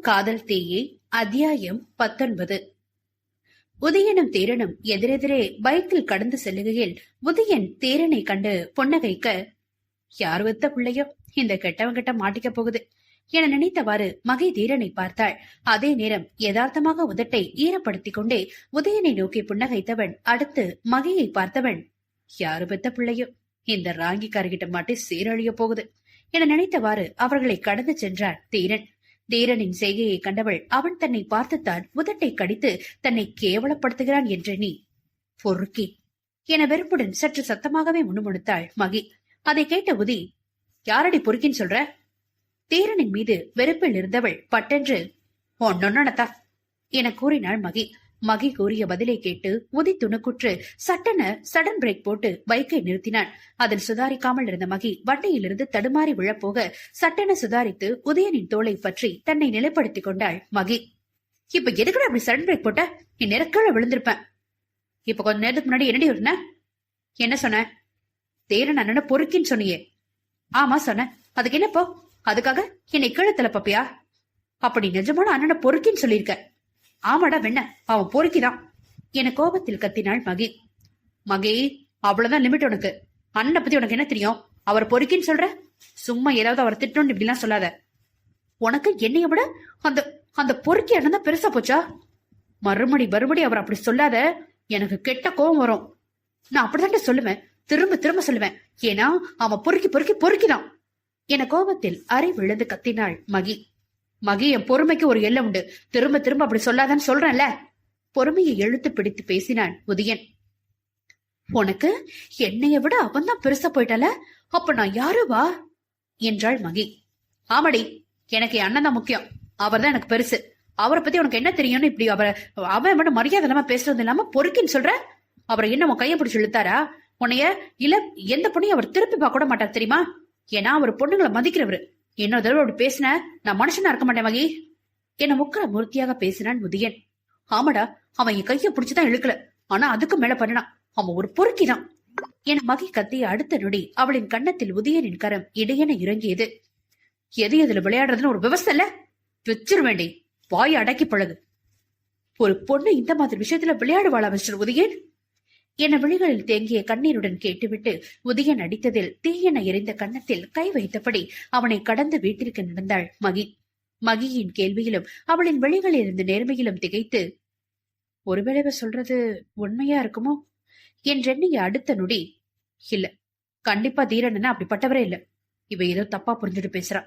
காதல் தேயே அத்தியாயம் பத்தொன்பது. உதயனும் தேரனும் எதிரெதிரே பைக்கில் கடந்து செல்லுகையில் உதயன் தேரனை கண்டு புன்னகைக்க யார் வைத்த பிள்ளையோ? இந்த கெட்டவன் கிட்ட மாட்டிக்க போகுது என நினைத்தவாறு மகை தீரனை பார்த்தாள். அதே நேரம் யதார்த்தமாக உதட்டை ஈரப்படுத்திக் கொண்டே உதயனை நோக்கி புன்னகைத்தவன் அடுத்து மகையை பார்த்தவன் யாரு பெத்த பிள்ளையோ? இந்த ராங்கிக்காரர்கிட்ட மாட்டி சீரழிய போகுது என நினைத்தவாறு அவர்களை கடந்து சென்றான் தீரன். தீரனின் செய்கையை கண்டவள் அவன் தன்னை பார்த்துத்தான் உதட்டை கடித்து தன்னை கேவலப்படுத்துகிறான் என்றெண்ணி பொறுக்கி. என வெறுப்புடன் சற்று சத்தமாகவே முணுமுணுத்தாள் மகி. அதை கேட்ட உதி யாரடி பொறுக்கின்னு சொல்ற? தீரனின் மீது வெறுப்பில் இருந்தவள் பட்டென்று ஒன்னொன்னத்தா என கூறினாள் மகி. மகி கூறிய பதிலை கேட்டு உதி துணுக்குற்று சட்டென சடன் பிரேக் போட்டு பைக்கை நிறுத்தினான். அதில் சுதாரிக்காமல் இருந்த மகி வண்டியிலிருந்து தடுமாறி விழப்போக சட்டென சுதாரித்து உதயனின் தோலை பற்றி தன்னை நிலைப்படுத்திக் கொண்டாள் மகி. இப்ப எதுக்குடா அப்படி சடன் பிரேக் போட்ட? நீ நெருக்கீழ விழுந்திருப்பேன் இப்ப கொஞ்ச நேரத்துக்கு முன்னாடி என்னடி சொன்ன? என்ன சொன்ன? தேரன் அண்ணன பொறுக்கின்னு சொன்னியே. ஆமா சொன்ன. அதுக்கு என்னப்போ? அதுக்காக என்னை கீழே பப்பியா? அப்படி நிஜமான அண்ணனை பொறுக்கின்னு சொல்லியிருக்க. ஆமாடா வெண்ண அவன் பொறுக்கிதான். என கோபத்தில் கத்தினாள் மகி. மகி அவ்வளவுதான் லிமிட் உனக்கு. அண்ணனை பத்தி உனக்கு என்ன தெரியும்? அவர் பொறுக்கின்னு சொல்ற? சும்மா ஏதாவது அவர் திட்டணும் இப்படிலாம் சொல்லாத. உனக்கு என்னைய விட அந்த அந்த பொறுக்கி அண்ணன் தான் பெருசா போச்சா? மறுபடி மறுபடி அவர் அப்படி சொல்லாத. எனக்கு கெட்ட கோபம் வரும். நான் அப்படிதான் சொல்லுவேன். திரும்ப திரும்ப சொல்லுவேன். ஏன்னா அவன் பொறுக்கி பொறுக்கி பொறுக்கிதான். என கோபத்தில் அரை விழுந்து கத்தினாள் மகி. மகி என் பொறுமைக்கு ஒரு எல்லை உண்டு. திரும்ப திரும்ப அப்படி சொல்லாதான்னு சொல்றேன்ல. பொறுமையை எழுத்து பிடித்து பேசினான் உதயன் உனக்கு என்னைய விட அவன் தான் பெருசா போயிட்டால? அப்ப நான் யாரு வா? என்றாள் மகி. ஆமாடி எனக்கு என் அண்ணன் தான் முக்கியம். அவர் தான் எனக்கு பெருசு. அவரை பத்தி உனக்கு என்ன தெரியும்னு இப்படி அவரை அவன் மட்டும் மரியாதை இல்லாம பேசுறது இல்லாம பொறுக்கின்னு சொல்ற? அவரை என்ன உன் கையை பிடிச்சி இழுத்தாரா? உன்னைய இல்ல எந்த பொண்ணையும் அவர் திருப்பி பார்க்க கூட மாட்டார் தெரியுமா? ஏன்னா அவர் பொண்ணுங்களை மதிக்கிறவரு. இன்னொரு தடவை அப்படி பேசின நான் மனுஷனா இருக்க மாட்டேன் மகி. என்ன முக்கர மூர்த்தியாக பேசினான் முதியன். ஆமாடா அவன் என் கையை பிடிச்சுதான் இழுக்கல. ஆனா அதுக்கு மேல பண்ணினான். அவன் ஒரு பொறுக்கிதான். என மகி கத்திய அடுத்த நொடி அவளின் கன்னத்தில் உதயனின் கரம் இடையென இறங்கியது. எது எதுல விளையாடுறதுன்னு ஒரு விவசாய இல்ல? வச்சிருவேண்டி. வாய் அடக்கி பழகு. ஒரு பொண்ணு இந்த மாதிரி விஷயத்துல விளையாடுவாளா மிஸ்டர் உதயன் என விழிகளில் தேங்கிய கண்ணீருடன் கேட்டுவிட்டு உதயன் அடித்ததில் தீயென எரிந்த கன்னத்தில் கை வைத்தபடி அவனை கடந்து வீட்டிற்கு நடந்தாள் மகி. மகியின் கேள்வியிலும் அவளின் விழிகளில் இருந்து நேர்மையிலும் திகைத்து ஒருவேளை சொல்றது உண்மையா இருக்குமோ? என்றெண்ணிய அடுத்த நொடி இல்ல கண்டிப்பா தீரன் அப்படிப்பட்டவரே இல்ல. இவ ஏதோ தப்பா புரிஞ்சுட்டு பேசுறா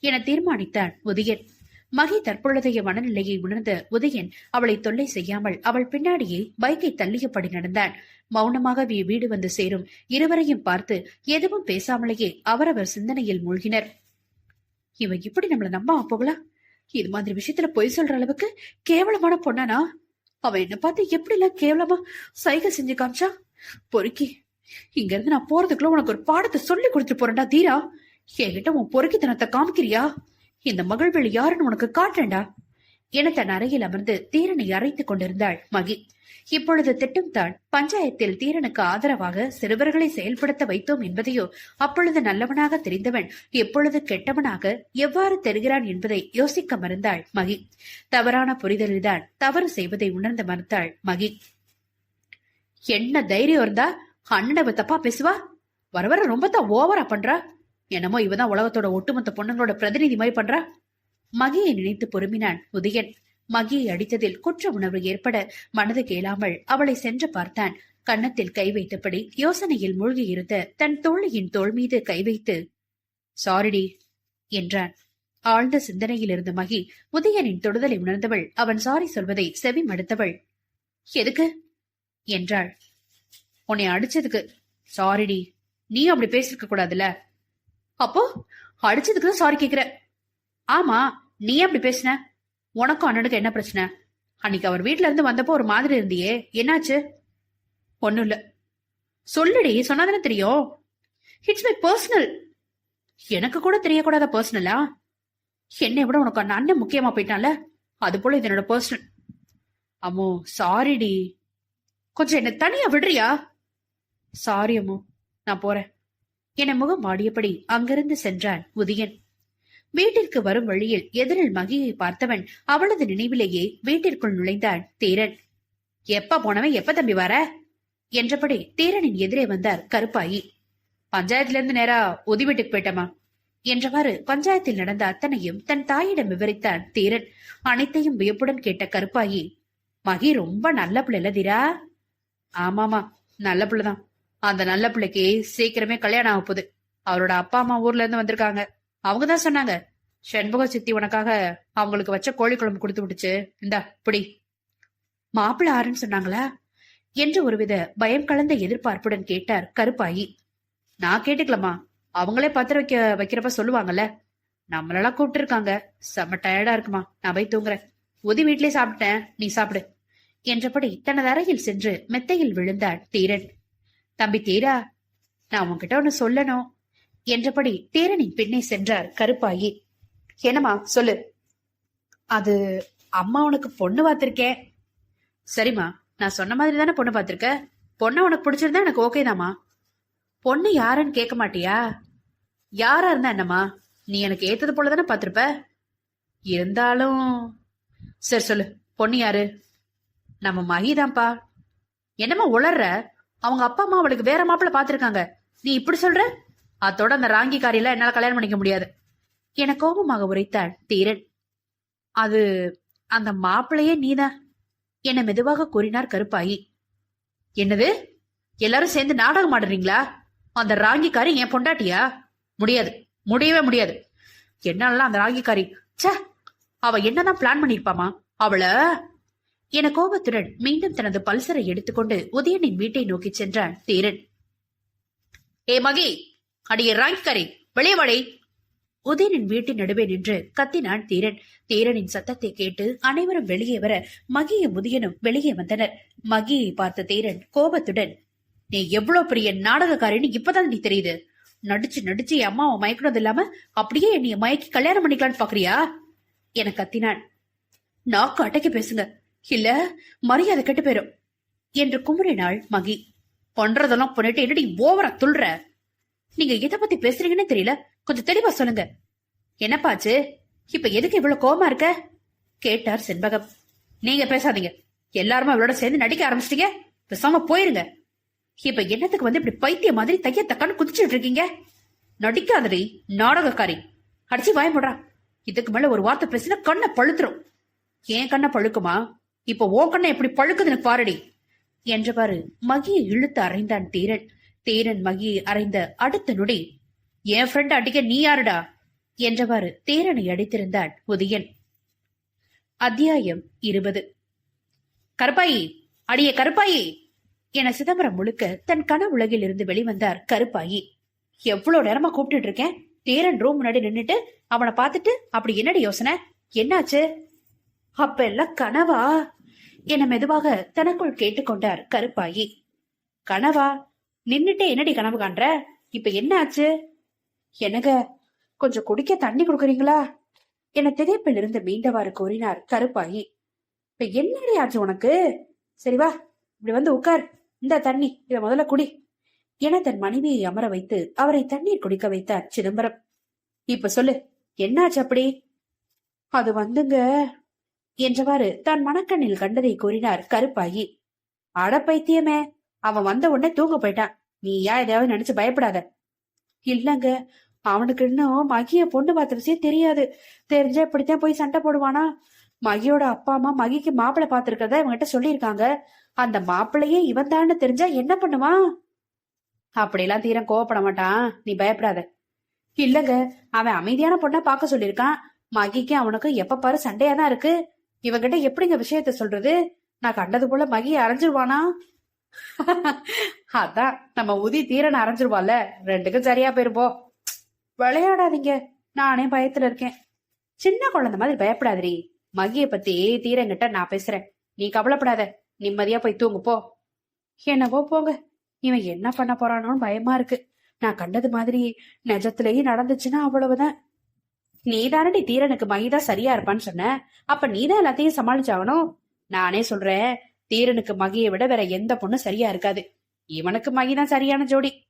என தீர்மானித்தான் உதயன். மகி தற்பொழுதைய மனநிலையை உணர்ந்த உதயன் அவளை தொல்லை செய்யாமல் அவள் பின்னாடியே பைக்கை தள்ளியபடி நடந்தான். மௌனமாக வீடு வந்து சேரும். இருவரையும் பார்த்து எதுவும் பேசாமலேயே அவரவர் சிந்தனையில் மூழ்கினர். இவன் இப்படி நம்மள நம்ப போகலாம் இது மாதிரி விஷயத்துல பொய் சொல்ற அளவுக்கு கேவலமான பொண்ணானா? அவன் என்ன பார்த்து எப்படி எல்லாம் கேவலமா சைகை செஞ்சு காமிச்சா? பொறுக்கி இங்க இருந்து நான் போறதுக்குள்ள உனக்கு ஒரு பாடத்தை சொல்லி கொடுத்துட்டு போறேன்டா தீரா. என்கிட்ட உன் பொறுக்கித்தனத்தை காமிக்கிறியா? இந்த மகள்வெளி யாருன்னு உனக்கு காட்டேன்டா? என தன் அறையில் அமர்ந்து தீரனை அரைத்துக் கொண்டிருந்தாள் மகி. இப்பொழுது திட்டம் தான் பஞ்சாயத்தில் தீரனுக்கு ஆதரவாக சிறுவர்களை செயல்படுத்த வைத்தோம் என்பதையோ அப்பொழுது நல்லவனாக தெரிந்தவன் எப்பொழுது கெட்டவனாக எவ்வாறு தெரிகிறான் என்பதை யோசிக்க மறந்தாள் மகி. தவறான புரிதலில்தான் தவறு செய்வதை உணர்ந்த மறுத்தாள் மகி. என்ன தைரியம் இருந்தா அண்ணனவ தப்பா பேசுவா? வர வர ரொம்ப தான் ஓவரா பண்றா? என்னமோ இவதான் உலகத்தோட ஒட்டுமொத்த பொண்ணுங்களோட பிரதிநிதி மாதிரி பண்றா? மகியை நினைத்து பொறுமினான் உதயன். மகியை அடித்ததில் குற்ற உணர்வு ஏற்பட மனது கேளாமல் அவளை சென்று பார்த்தான். கன்னத்தில் கை வைத்தபடி யோசனையில் மூழ்கியிருந்த தன் தோழியின் தோள் மீது கை வைத்து சாரிடி என்றான். ஆழ்ந்த சிந்தனையில் இருந்த மகி உதயனின் தொடுதலை உணர்ந்தவள் அவன் சாரி சொல்வதை செவி மடுத்தவள் எதுக்கு? என்றாள். உன்னை அடிச்சதுக்கு சாரிடி நீ அப்படி பேசிருக்க கூடாதுல்ல? அப்போ அடிச்சதுக்கு தான் சாரி கேக்குற. ஆமா நீ அப்படி பேசின? உனக்கும் அண்ணனுக்கு என்ன பிரச்சனை? அன்னைக்கு அவர் வீட்ல இருந்து வந்தப்போ ஒரு மாதிரி இருந்தியே. என்னாச்சு? ஒண்ணும் இல்ல. சொல்லுடி சொன்னாதானே தெரியும்? இட்ஸ் மை பர்சனல் எனக்கு கூட தெரியக்கூடாத பர்சனலா என்னை விட உனக்கு அந்த அண்ணன் முக்கியமா போயிட்டான்ல? அது போல இது என்னோட பர்சனல் அம்மோ சாரிடி கொஞ்சம் என்ன தனியா விடுறியா? சாரி அம்மோ நான் போறேன். என முகம் வாடியபடி அங்கிருந்து சென்றான் உதயன் வீட்டிற்கு வரும் வழியில் எதிரில் மகியை பார்த்தவன் அவளது நினைவிலேயே வீட்டிற்குள் நுழைந்தான் தீரன். எப்ப போனவன் எப்ப தம்பி வர? என்றபடி தீரனின் எதிரே வந்தார் கருப்பாயி. பஞ்சாயத்துல இருந்து நேரா உதி வீட்டுக்கு போயிட்டமா என்றவாறு பஞ்சாயத்தில் நடந்த அத்தனையும் தன் தாயிடம் விவரித்தான் தீரன். அனைத்தையும் வியப்புடன் கேட்ட கருப்பாயி மகி ரொம்ப நல்ல பிள்ளை தீரா? ஆமாமா நல்ல பிள்ளைதான். அந்த நல்ல பிள்ளைக்கு சீக்கிரமே கல்யாணம் ஆக போகுது. அவரோட அப்பா அம்மா ஊர்ல இருந்து வந்திருக்காங்க. அவங்க தான் சொன்னாங்க செண்பக சித்தி உனக்காக அவங்களுக்கு வச்ச கோழி குழம்பு கொடுத்து விட்டுச்சு. இந்தா பிடி. மாப்பிள்ள ஆறுன்னு சொன்னாங்களா? என்று ஒருவித பயம் கலந்த எதிர்பார்ப்புடன் கேட்டார் கருப்பாயி. நான் கேட்டுக்கலாமா அவங்களே பத்திர வைக்க வைக்கிறப்ப சொல்லுவாங்கல்ல. நம்மளெல்லாம் கூப்பிட்டு இருக்காங்க செம்ம டயர்டா இருக்குமா. நான் போய் தூங்குறேன். உதி வீட்லயே சாப்பிட்டேன். நீ சாப்பிடு. என்றபடி தனது அறையில் சென்று மெத்தையில் விழுந்தார் தீரன். தம்பி தீரா நான் உன்கிட்ட ஒன்னு சொல்லணும் என்றபடி தேரனின் பின்னே சென்றார் கருப்பாயி. என்னம்மா சொல்லு. அது அம்மா உனக்கு பொண்ணு பார்த்திருக்கேன் சரிம்மா நான் சொன்ன மாதிரி தானே பொண்ணு பார்த்திருக்க? பொண்ணை உனக்கு பிடிச்சிருந்தா எனக்கு ஓகே தாம்மா. பொண்ணு யாருன்னு கேட்க மாட்டியா? யாரா இருந்தா என்னம்மா? நீ எனக்கு ஏத்தது போல தானே பார்த்திருப்ப? இருந்தாலும் சரி சொல்லு பொண்ணு யாரு? நம்ம மகிதான்ப்பா என்னம்மா உளர்ற? அவங்க அப்பா அம்மா அவளுக்கு வேற மாப்பிள்ள பாத்திருக்காங்க நீ இப்படி சொல்ற? அத்தோட அந்த ராங்கி காரியெல்லாம் என்னால கல்யாணம் பண்ணிக்க முடியாது. என கோபமாக உரைத்தாள் தீரன். அது அந்த மாப்பிள்ளையே நீதான் என மெதுவாக கூறினார் கருப்பாயி என்னது? எல்லாரும் சேர்ந்து நாடகம் ஆடுறீங்களா? அந்த ராங்கிக்காரி என் பொண்டாட்டியா? முடியாது. முடியவே முடியாது. என்னால அந்த ராங்கிக்காரி ச்சே! அவ என்னதான் பிளான் பண்ணிருப்பாமா? அவள என கோபத்துடன் மீண்டும் தனது பல்சரை எடுத்துக்கொண்டு உதயனின் வீட்டை நோக்கி சென்றான் தீரன். ஏ மகி அடியே ராய்கரை வெளியே வாடி உதயனின் வீட்டின் நடுவே நின்று கத்தினான் தீரன். தீரனின் சத்தத்தை கேட்டு அனைவரும் வெளியே வர மகியும் உதயனும் வெளியே வந்தனர். மகியை பார்த்த தீரன் கோபத்துடன் நீ எவ்வளவு பெரிய நாடகக்காரின்னு இப்பதான் நீ தெரியுது. நடிச்சு நடிச்சு என் அம்மாவை மயக்கினது இல்லாம அப்படியே என்னைய மயக்கி கல்யாணம் பண்ணிக்கலான்னு பாக்குறியா? என கத்தினான். நாக்கு அட்டைக்கு பேசுங்க. இல்ல மரியாதை கெட்டு போயிரும். என்று குமுறினாள் மகி. பண்றதெல்லாம் பண்ணிட்டு என்னடி ஓவரா துள்ற? நீங்க எதை பத்தி பேசுறீங்கன்னு தெரியல. கொஞ்சம் தெளிவா சொல்லுங்க. என்னப்பாச்சு இப்ப எதுக்கு இவ்வளவு கோமா இருக்க? கேட்டார் செண்பகம். நீங்க பேசாதீங்க. எல்லாருமே அவளோட சேர்ந்து நடிக்க ஆரம்பிச்சிட்டீங்க. பேசாம போயிருங்க. இப்ப என்னத்துக்கு வந்து இப்படி பைத்திய மாதிரி தைய தக்கான்னு குதிச்சுட்டு இருக்கீங்க? நடிக்காதடி நாடகக்காரி. அடிச்சு வாய இதுக்கு மேல ஒரு வார்த்தை பேசினா கண்ணை பழுத்துரும். ஏன் கண்ணை பழுக்குமா? இப்ப ஓ எப்படி எப்படி பழுக்குதுன்னு பாருடி. என்றவாறு மகியை இழுத்து அறைந்தான் தீரன். தீரன் மகியை அறைந்த அடுத்த நொடி என் ஃப்ரெண்ட் அடிக்க நீ யாருடா? என்றவாறு தேரனை அடித்திருந்தான் உதயன். அத்தியாயம் இருபது. கருப்பாயி அடிய கருப்பாயி! என சிதம்பரம் முழுக்க தன் கனவுலகில் இருந்து வெளிவந்தார் கருப்பாயி. எவ்வளவு நேரமா கூப்பிட்டு இருக்கேன்? தேரன் ரூம் முன்னாடி நின்னுட்டு அவனை பார்த்துட்டு அப்படி என்னடி யோசனை? என்னாச்சு? அப்ப எல்லாம் கனவா? என மெதுவாக தனக்குள் கேட்டுக்கொண்டார் கருப்பாயி. கனவா நின்னுட்டே என்னடி கனவு காண்ற? இப்ப என்ன ஆச்சு? எனக கொஞ்சம் குடிக்க தண்ணி கொடுக்குறீங்களா? என திகைப்பில் இருந்து மீண்டவாறு கூறினார் கருப்பாயி. இப்ப என்னடி ஆச்சு உனக்கு? சரி வா இப்படி வந்து உட்கார். இந்த தண்ணி இத முதல்ல குடி. என தன் மனைவியை அமர வைத்து அவரை தண்ணீர் குடிக்க வைத்தார் சிதம்பரம். இப்ப சொல்லு என்னாச்சு அப்படி? அது வந்துங்க. என்றவாறு தான் மனக்கண்ணில் கண்டதை கூறினார் கருப்பாயி. அட பைத்தியமே! அவன் வந்த உடனே தூங்க போயிட்டான். நீ யா எதையாவது நினைச்சு பயப்படாத. இல்லங்க அவனுக்கு இன்னும் மகிய பொண்ணு பார்த்த விஷயம் தெரியாது. தெரிஞ்சா இப்படித்தான் போய் சண்டை போடுவானா? மகியோட அப்பா அம்மா மகிக்கு மாப்பிள்ளை பார்த்திருக்கிறதா இவங்கிட்ட சொல்லியிருக்காங்க. அந்த மாப்பிள்ளையே இவன் தான்னு தெரிஞ்சா என்ன பண்ணுவான்? அப்படியெல்லாம் தீரம் கோவப்பட மாட்டான். நீ பயப்படாத. இல்லங்க அவன் அமைதியான பொண்ணா பார்க்க சொல்லியிருக்கான். மகிக்கு அவனுக்கு எப்ப பாரு சண்டையா தான் இருக்கு. இவங்கிட்ட எப்படிங்க விஷயத்த சொல்றது? நான் கண்டது போல மகி அரைஞ்சிருவானா? அதான் நம்ம உதி தீரன் அரைஞ்சிருவான்ல ரெண்டுக்கும் சரியா போயிருப்போம். விளையாடாதீங்க. நானே பயத்துல இருக்கேன். சின்ன குழந்தை மாதிரி பயப்படாதீ மகிய பத்தி தீரங்கிட்ட நான் பேசுறேன். நீ கவலைப்படாத. நிம்மதியா போய் தூங்கு போ. என்னவோ போங்க. இவன் என்ன பண்ண போறானோன்னு பயமா இருக்கு. நான் கண்டது மாதிரி நிஜத்திலேயே நடந்துச்சுன்னா அவ்வளவுதான். நீதானடி தீரனுக்கு மகிதான் சரியா இருப்பான்னு சொன்ன. அப்ப நீதான் எல்லாத்தையும் சமாளிச்சாகணும். நானே சொல்றேன் தீரனுக்கு மகியை விட வேற எந்த பொண்ணும் சரியா இருக்காது. இவனுக்கு மகிதான் சரியான ஜோடி.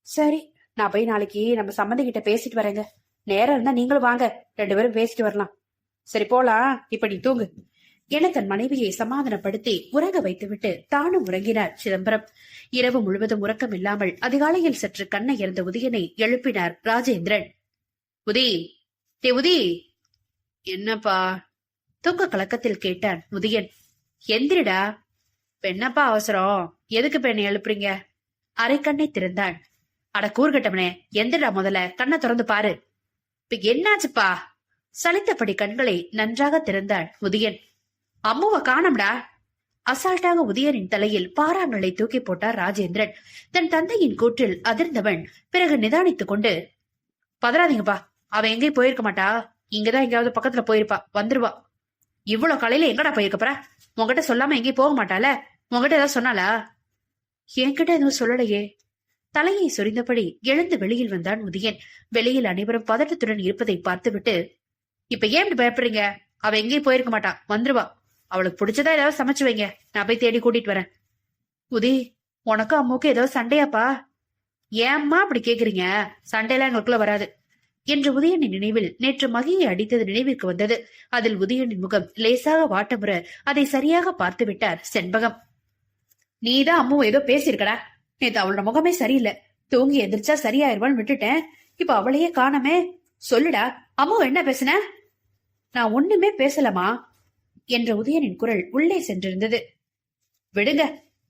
சரி நான் போய் நாளைக்கு நம்ம சம்மந்தி கிட்ட பேசிட்டு வரேங்க. நேரம் இருந்தா நீங்களும் வாங்க ரெண்டு பேரும் பேசிட்டு வரலாம். சரி போலாம். இப்ப நீ தூங்கு. என தன் மனைவியை சமாதானப்படுத்தி உறங்க வைத்துவிட்டு தானும் உறங்கினார் சிதம்பரம். இரவு முழுவதும் உறக்கம் இல்லாமல் அதிகாலையில் சற்று கண்ணை இறந்த உதயனை எழுப்பினார் ராஜேந்திரன். உதயன் டே உதி என்னப்பா? தூக்க கலக்கத்தில் கேட்டான் உதயன் எந்திரிடா. பெண்ணப்பா என்னப்பா அவசரம். எதுக்கு பெண்ணை எழுப்புறீங்க? அரை கண்ணை திறந்தான். அட கூறுகட்டவனே எந்திரடா முதல்ல. கண்ணை திறந்து பாரு. இப்ப என்னாச்சுப்பா? சலித்தபடி கண்களை நன்றாக திறந்தான் உதயன் அம்முவ காணம்டா. அசால்ட்டாக உதயனின் தலையில் பாறாங்களை தூக்கி போட்டார் ராஜேந்திரன். தன் தந்தையின் கூற்றில் அதிர்ந்தவன் பிறகு நிதானித்துக் கொண்டு பதறாதீங்கப்பா. அவ எங்கேயும் போயிருக்க மாட்டா. இங்கதான் எங்கேயாவது பக்கத்துல போயிருப்பா. வந்துருவா. இவ்வளவு காலையில எங்கடா போயிருக்கப்பற உங்ககிட்ட சொல்லாம எங்கேயும் போக மாட்டால உங்ககிட்ட ஏதாவது சொன்னாலா என்கிட்ட எதுவும் சொல்லலையே. தலையை சொரிந்தபடி எழுந்து வெளியில் வந்தான் முதியன். வெளியில் அனைவரும் பதட்டத்துடன் இருப்பதை பார்த்துவிட்டு இப்ப ஏன் பயப்படுறீங்க? அவ எங்கேயும் போயிருக்க மாட்டா. வந்துருவா. அவளுக்கு பிடிச்சதா ஏதாவது சமைச்சு வைங்க. நான் போய் தேடி கூட்டிட்டு வரேன். உதி உனக்கும் அம்மாவுக்கும் ஏதாவது சண்டையாப்பா? ஏம்மா அப்படி கேக்குறீங்க? சண்டையெல்லாம் எங்களுக்குள்ள வராது. என்று உதயனின் நினைவில் நேற்று மகியை அடித்தது நினைவிற்கு வந்தது. அதில் உதயனின் முகம் லேசாக வாட்டமுற அதை சரியாக பார்த்து விட்டார் செண்பகம். நீதான் அம்மாவை ஏதோ பேசியிருக்கடா. நேத்து அவளோட முகமே சரியில்லை. தூங்கி எந்திரிச்சா சரியாயிருவான்னு விட்டுட்டேன். இப்ப அவளையே காணமே. சொல்லுடா அம்மாவை என்ன பேசுன? நான் ஒண்ணுமே பேசலமா என்ற உதயனின் குரல் உள்ளே சென்றிருந்தது. விடுங்க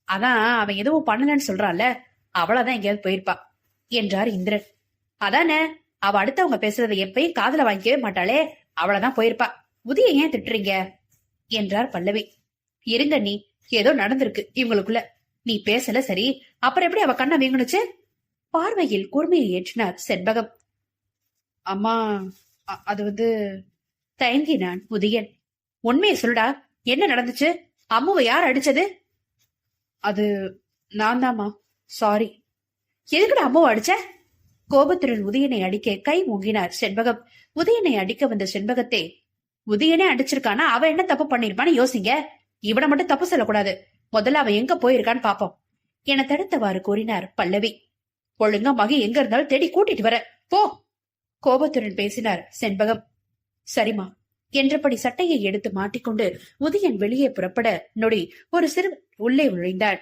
அதான் அவன் எதுவும் பண்ணலன்னு சொல்றான்ல. அவளதான் எங்கேயாவது போயிருப்பா என்றார் இந்திரன். அதானே அவ அடுத்தவங்க பேசுறதை எப்பயும் காதல வாங்கிக்கவே மாட்டாளே. அவளதான் போயிருப்பா. உதிய ஏன் திட்டுறீங்க? என்றார் பல்லவி. இருங்க நீ. ஏதோ நடந்திருக்கு இவங்களுக்குள்ள. நீ பேசல சரி. அப்புறம் எப்படி அவ கண்ணை வீங்கணுச்சு பார்வையில் கூர்மையை ஏற்றினார் செண்பகம். அம்மா அ- அது வந்து தயங்கினான் உதயன் உண்மையை சொல்லுடா. என்ன நடந்துச்சு? அம்முவை யார் அடிச்சது? அது நான் தாமா சாரி எதுக்குடா அம்மாவை அடிச்ச? கோபத்துடன் உதயனை அடிக்க கை மூங்கினார் செண்பகம். உதயனை அடிக்க வந்த செண்பகத்தை உதயனே அடிச்சிருக்கானா? அவ என்ன தப்பு பண்ணிருப்பான்னு யோசிங்க. இவனை மட்டும் தப்பு சொல்லக்கூடாது. முதல்ல அவன் எங்க போயிருக்கான்னு பாப்போம். என தடுத்தவாறு கூறினார் பல்லவி. ஒழுங்கா மகி எங்க இருந்தாலும் தேடி கூட்டிட்டு வர. போ. கோபத்துடன் பேசினார் செண்பகம். சரிம்மா. என்றபடி சட்டையை எடுத்து மாட்டிக்கொண்டு உதயன் வெளியே புறப்பட நொடி ஒரு சிறு உள்ளே நுழைந்தாள்.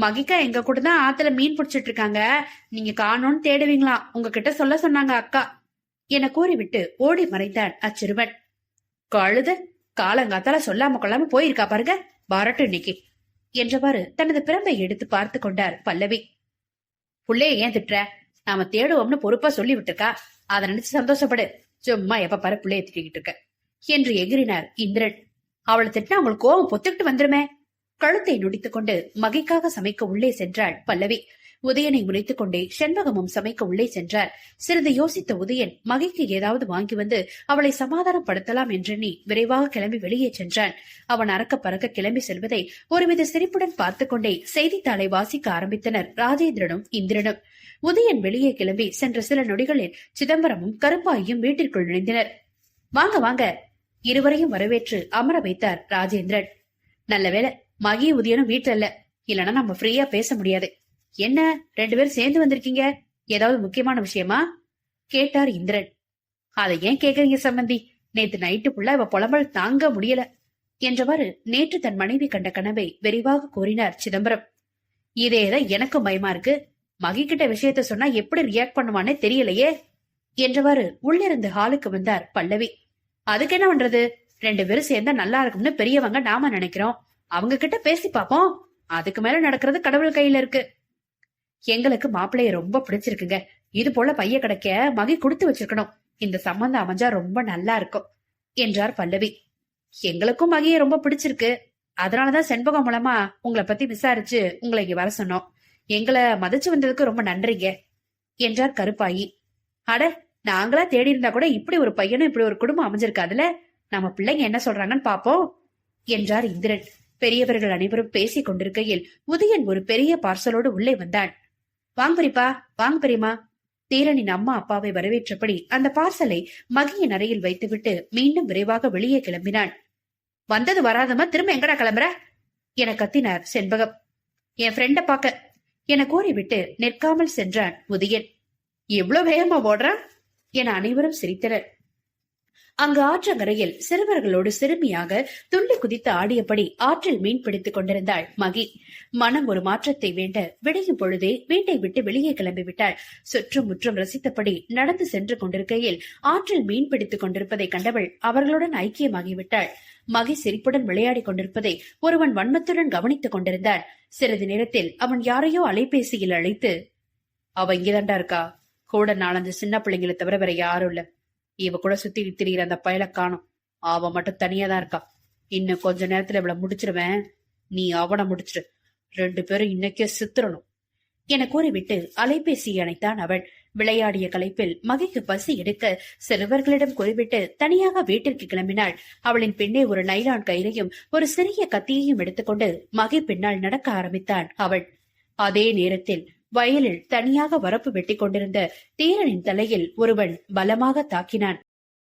மகிக்கா எங்க கூட தான் ஆத்துல மீன் பிடிச்சிட்டு இருக்காங்க நீங்க காணோன்னு தேடுவீங்களா? உங்ககிட்ட சொல்ல சொன்னாங்க அக்கா. என கூறிவிட்டு ஓடி மறைந்தான் அச்சிறுவன். கழுத காலங்காத்தால சொல்லாம கொள்ளாம போயிருக்கா பாருங்க வரட்டும் இன்னைக்கு. என்றவாறு தனது பிரம்பை எடுத்து பார்த்து கொண்டார் பல்லவி. புள்ளைய ஏன் திட்டுற? நாம தேடுவோம்னு பொறுப்பா சொல்லி விட்டுருக்கா. அதை நினைச்சு சந்தோஷப்படு. சும்மா எப்ப பாரு புள்ளைய திட்டிக்கிட்டு இருக்க. என்று எகிரினார் இந்திரன். அவளை திட்டினா அவங்களுக்கு கோவம் பொத்துக்கிட்டு வந்துருமே. கழுத்தை நொடித்துக் கொண்டு மகைக்காக சமைக்க உள்ளே சென்றாள் பல்லவி. உதயனை முறைத்துக் கொண்டே செண்பகமும் சமைக்க உள்ளே சென்றார் சிறிது யோசித்த உதயன் மகைக்கு ஏதாவது வாங்கி வந்து அவளை சமாதானப்படுத்தலாம் என்றெண்ணி விரைவாக கிளம்பி வெளியே சென்றான். அவன் அறக்க பறக்க கிளம்பி செல்வதை ஒருவித சிரிப்புடன் பார்த்துக் கொண்டே செய்தித்தாளை வாசிக்க ஆரம்பித்தனர் ராஜேந்திரனும் இந்திரனும். உதயன் வெளியே கிளம்பி சென்ற சில நொடிகளில் சிதம்பரமும் கருப்பாயும் வீட்டிற்குள் நுழைந்தனர். வாங்க வாங்க இருவரையும் வரவேற்று அமர வைத்தார் ராஜேந்திரன். நல்லவேளை மகி உதயனும் வீட்டுல இல்ல இல்லனா நம்ம ஃப்ரீயா பேச முடியாது. என்ன ரெண்டு பேரும் சேர்ந்து வந்திருக்கீங்க? ஏதாவது முக்கியமான விஷயமா? கேட்டார் இந்திரன். அதை ஏன் கேக்குறீங்க சம்பந்தி? நேத்து நைட்டு புள்ள இவ புலம்பல் தாங்க முடியல. என்றவாறு நேற்று தன் மனைவி கண்ட கனவை விரிவாக கூறினார் சிதம்பரம். இதேதான் எனக்கும் பயமா இருக்கு. மகி கிட்ட விஷயத்த சொன்னா எப்படி ரியாக்ட் பண்ணுவானே தெரியலையே? என்றவாறு உள்ளிருந்து ஹாலுக்கு வந்தார் பல்லவி. அதுக்கு என்ன பண்றது? ரெண்டு பேரும் சேர்ந்தா நல்லா இருக்கும்னு பெரியவங்க நாம நினைக்கிறோம். அவங்க கிட்ட பேசி பாப்போம். அதுக்கு மேல நடக்கிறது கடவுள் கையில இருக்கு. எங்களுக்கு மாப்பிள்ளைய ரொம்ப பிடிச்சிருக்குங்க. இது போல பைய கிடைக்க மகி கொடுத்து வச்சிருக்கணும். இந்த சம்பந்தம் அமைஞ்சா ரொம்ப நல்லா இருக்கும் என்றார் பல்லவி. எங்களுக்கும் மகிய ரொம்ப பிடிச்சிருக்கு. அதனாலதான் செண்பகம் மூலமா உங்களை பத்தி விசாரிச்சு உங்களை இங்க வர சொன்னோம். எங்களை மதிச்சு வந்ததுக்கு ரொம்ப நன்றிங்க என்றார் கருப்பாயி. அட நாங்களா தேடி இருந்தா கூட இப்படி ஒரு பையனும் இப்படி ஒரு குடும்பம் அமைஞ்சிருக்காதுல நம்ம பிள்ளைங்க என்ன சொல்றாங்கன்னு பாப்போம் என்றார் இந்திரன். பெரியவர்கள் அனைவரும் பேசிக் கொண்டிருக்கையில் உதயன் ஒரு பெரிய பார்சலோடு உள்ளே வந்தான். வாங்க பெரியப்பா வாங்க பெரியமா தீரனின் அம்மா அப்பாவை வரவேற்றபடி அந்த பார்சலை மகியின் அறையில் வைத்துவிட்டு மீண்டும் விரைவாக வெளியே கிளம்பினான் வந்தது வராதமா திரும்ப எங்கடா கிளம்புற? என கத்தினார் செண்பகம். என் ஃப்ரெண்ட பாக்க என கூறிவிட்டு நிற்காமல் சென்றான் உதயன். எவ்வளவு வேகமா ஓடுறான் என அனைவரும் சிரித்தனர். அங்கு ஆற்றங்கரையில் சிறுவர்களோடு சிறுமியாக துள்ளி குதித்து ஆடியபடி ஆற்றில் மீன் பிடித்துக் கொண்டிருந்தாள் மகி. மனம் ஒரு மாற்றத்தை வேண்ட விடையும் பொழுதே வீட்டை விட்டு வெளியே கிளம்பிவிட்டாள். சுற்றும் முற்றும் ரசித்தபடி நடந்து சென்று கொண்டிருக்கையில் ஆற்றில் மீன் பிடித்துக் கொண்டிருப்பதை கண்டவள் அவர்களுடன் ஐக்கியமாகிவிட்டாள். மகி சிரிப்புடன் விளையாடிக் கொண்டிருப்பதை ஒருவன் வன்மத்துடன் கவனித்துக் கொண்டிருந்தான் சிறிது நேரத்தில் அவன் யாரையோ அலைபேசியில் அழைத்து அவ இங்கதான்டா இருக்கா? கூட நாலஞ்சு சின்ன பிள்ளைங்களை தவிர வேற யாரும் இல்ல. இவ கூட சுத்தி திரியிற அந்த பயல காணும். அவ மட்டும் தனியா தான் இருக்கா. இன்னும் கொஞ்ச நேரத்துல இவளை முடிச்சிருவேன். நீ அவனை முடிச்சிரு. ரெண்டு பேரும் இன்னைக்கே சித்திரணும் என கூறிவிட்டு அலைபேசி அணைத்தான் அவள். விளையாடிய களைப்பில் மகிக்கு பசி எடுக்க சிறுவர்களிடம் குறிவிட்டு தனியாக வீட்டிற்கு கிளம்பினாள். அவளின் பின்னே ஒரு நைலான் கயிறையும் ஒரு சிறிய கத்தியையும் எடுத்துக்கொண்டு மகி பின்னால் நடக்க ஆரம்பித்தான் அவள். அதே நேரத்தில் வயலில் தனியாக வரப்பு வெட்டி கொண்டிருந்த தீரனின் தலையில் ஒருவன் பலமாக தாக்கினான்.